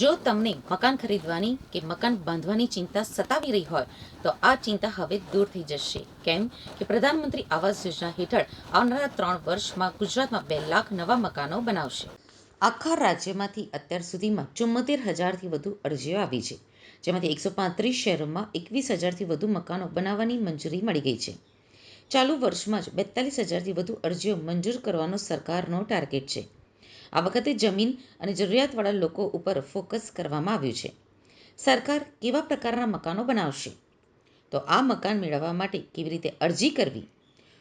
જો તમને મકાન ખરીદવાની કે મકાન બાંધવાની ચિંતા સતાવી રહી હોય, તો આ ચિંતા હવે દૂર થઈ જશે. કેમ કે પ્રધાનમંત્રી આવાસ યોજના હેઠળ આવનારા ત્રણ વર્ષમાં ગુજરાતમાં બે લાખ નવા મકાનો બનાવશે. આખા રાજ્યમાંથી અત્યાર સુધીમાં ચુમ્મોતેર હજારથી વધુ અરજીઓ આવી છે. જેમાંથી એકસો પાંત્રીસ શહેરોમાં એકવીસ હજારથી વધુ મકાનો બનાવવાની મંજૂરી મળી ગઈ છે. ચાલુ વર્ષમાં જ બેતાલીસ હજારથી વધુ અરજીઓ મંજૂર કરવાનો સરકારનો ટાર્ગેટ છે. આ વખતે જમીન અને જરૂરિયાતવાળા લોકો ઉપર ફોકસ કરવામાં આવ્યું છે. સરકાર કેવા પ્રકારના મકાનો બનાવશે? તો આ મકાન મેળવવા માટે કેવી રીતે અરજી કરવી?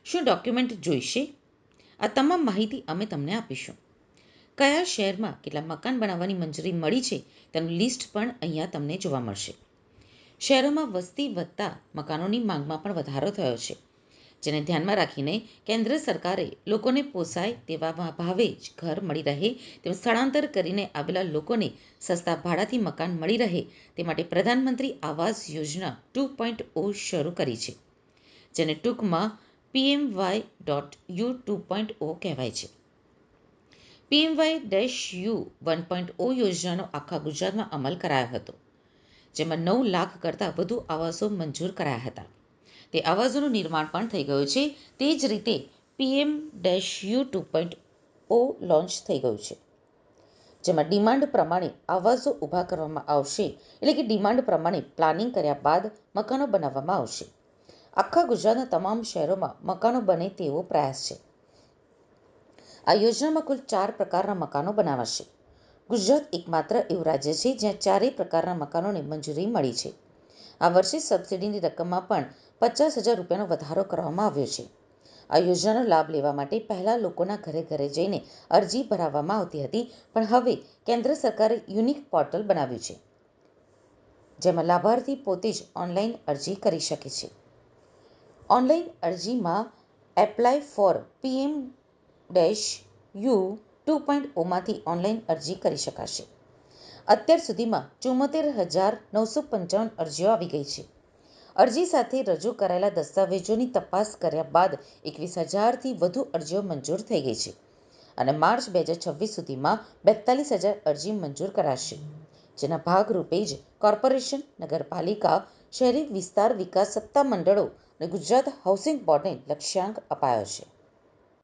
શું ડોક્યુમેન્ટ જોઈશે? આ તમામ માહિતી અમે તમને આપીશું. કયા શહેરમાં કેટલા મકાન બનાવવાની મંજૂરી મળી છે તેનું લિસ્ટ પણ અહીંયા તમને જોવા મળશે. શહેરોમાં વસ્તી વધતા મકાનોની માંગમાં પણ વધારો થયો છે. જેને ધ્યાનમાં રાખીને કેન્દ્ર સરકારે લોકોને પોસાય તેવા ભાવે જ ઘર મળી રહે તેમ સ્થળાંતર કરીને આવેલા લોકોને સસ્તા ભાડાથી મકાન મળી રહે તે માટે પ્રધાનમંત્રી આવાસ યોજના ટુ પોઈન્ટ ઓ શરૂ કરી છે, જેને ટૂંકમાં PMAY dot U two point O કહેવાય છે. PMAY dash U one point O યોજનાનો આખા ગુજરાતમાં અમલ કરાયો હતો, જેમાં નવ લાખ કરતાં વધુ આવાસો મંજૂર કરાયા હતા. તે આવાસોનું નિર્માણ પણ થઈ ગયું છે. તે જ રીતે PM dash U two point O launch થઈ ગયું છે. જેમાં ડિમાન્ડ પ્રમાણે આવાસો ઊભા કરવામાં આવશે. એટલે કે ડિમાન્ડ પ્રમાણે પ્લાનિંગ કર્યા બાદ મકાનો બનાવવામાં આવશે. આખા ગુજરાતના તમામ શહેરોમાં મકાનો બને તેવો પ્રયાસ છે. આ યોજનામાં કુલ ચાર પ્રકારના મકાનો બનાવાશે. ગુજરાત એકમાત્ર એવું રાજ્ય છે જ્યાં ચારેય પ્રકારના મકાનોને મંજૂરી મળી છે. આ વર્ષે સબસિડીની રકમમાં પણ પચાસ હજાર રૂપિયાનો વધારો કરવામાં આવ્યો છે. આ યોજનાનો લાભ લેવા માટે પહેલાં લોકોના ઘરે ઘરે જઈને અરજી ભરાવવામાં આવતી હતી, પણ હવે કેન્દ્ર સરકારે યુનિક પોર્ટલ બનાવ્યું છે, જેમાં લાભાર્થી પોતે જ ઓનલાઈન અરજી કરી શકે છે. ઓનલાઈન અરજીમાં apply for PM dash U two point ઓમાંથી online અરજી કરી શકાશે. અત્યાર સુધીમાં ચુમ્મોતેર હજાર નવસો પંચાવન અરજીઓ આવી ગઈ છે. અરજી સાથે રજૂ કરાયેલા દસ્તાવેજોની તપાસ કર્યા બાદ એકવીસ હજારથી વધુ અરજીઓ મંજૂર થઈ ગઈ છે અને માર્ચ બે હજાર છવ્વીસ સુધીમાં બેતાલીસ હજાર અરજી મંજૂર કરાશે. જેના ભાગરૂપે જ કોર્પોરેશન, નગરપાલિકા, શહેરી વિસ્તાર વિકાસ સત્તા મંડળો અને ગુજરાત હાઉસિંગ બોર્ડને લક્ષ્યાંક અપાયો છે.